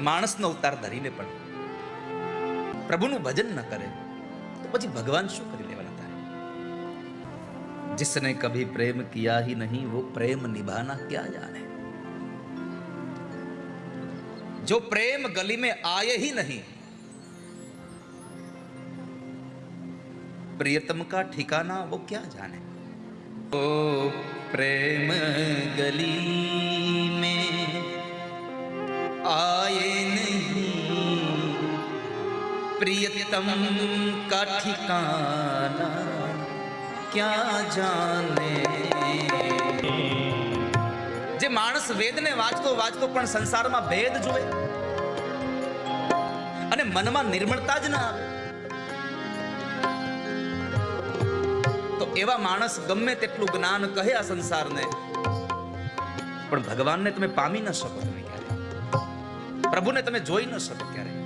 માણસનો અવતાર ધરીને પણ પ્રભુનું ભજન ન કરે તો પછી ભગવાન શું કરી લેવાના તારે जिसने कभी प्रेम किया ही नहीं वो प्रेम निभाना क्या जाने जो प्रेम गली में आए ही नहीं प्रियतम का ठिकाना वो क्या जाने ओ प्रेम गली प्रियतम का ठिकाना ક્યાં જાને જે માણસ વેદને વાંચતો વાંચતો પણ સંસારમાં ભેદ જુએ અને મનમાં નિર્મળતા જ ના આવે તો એવા માણસ ગમે તેટલું જ્ઞાન કહે આ સંસારને પણ ભગવાનને તમે પામી ન શકો તમે ક્યારે પ્રભુને તમે જોઈ ન શકો ક્યારે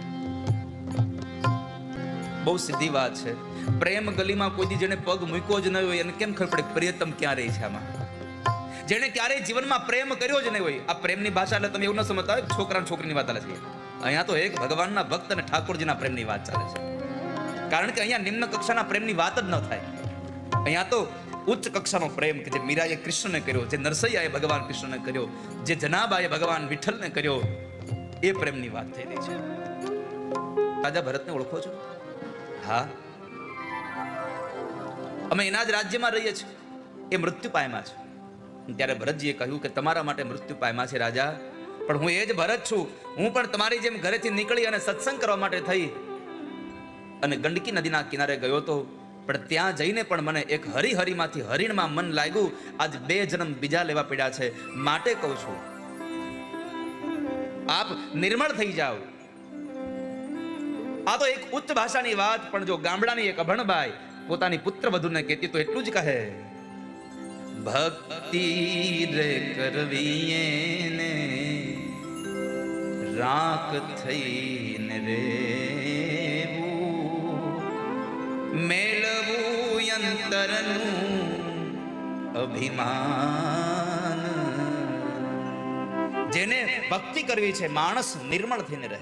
બહુ સીધી વાત છે. પ્રેમ ગલીમાં કોઈ જેને પગ મૂક્યો જ ન હોય, એને કેમ ખબર પડે પ્રિયતમ ક્યાં રહી છે આમાં? જેને ક્યારેય જીવનમાં પ્રેમ કર્યો જ નહીં હોય, આ પ્રેમની ભાષા એટલે તમે એવું ન સમજતા હોય છોકરા છોકરીની વાત ચાલે છે. અહીંયા તો એક ભગવાનના ભક્ત અને ઠાકોરજીના પ્રેમની વાત ચાલે છે. કારણ કે અહીંયા નિમ્ન કક્ષાના પ્રેમની વાત જ ન થાય. અહીંયા તો ઉચ્ચ કક્ષાનો પ્રેમ કે જે મીરાએ કૃષ્ણને કર્યો, જે નરસૈયાએ ભગવાન કૃષ્ણને કર્યો, જે જનાબાએ ભગવાન વિઠ્ઠલને કર્યો, એ પ્રેમની વાત થઈ રહી છે. રાજા ભરતને ઓળખો છો? હા? અમે એના જ રાજ્યમાં રહીએ છીએ. એ મૃત્યુ પામ્યા છે. ત્યારે ભરતજીએ કહ્યું કે તમારા માટે મૃત્યુ પામ્યા છે રાજા. પણ હું એ જ ભરત છું. હું પણ તમારી જેમ ઘરેથી નીકળી અને સત્સંગ કરવા માટે થઈ. અને ગંડકી નદીના કિનારે ગયો તો, પણ ત્યાં જઈને પણ મને એક હરિહરિમાંથી હરિણમાં મન લાગ્યું. આજ બે જન્મ બીજા લેવા પડ્યા છે. માટે કહું છું. આપ નિર્મળ થઈ જાઓ. આ તો એક ઉચ્ચ ભાષાની વાત, પણ જો ગામડાની એક અભણભાઈ પોતાની પુત્ર વધુને કહેતી તો એટલું જ કહે, ભક્તિ રે કરવી ને, રાખ થઈને રે મેળવું અંતરનું અભિમાન. જેને ભક્તિ કરવી છે, માણસ નિર્મળ થઈને રહે.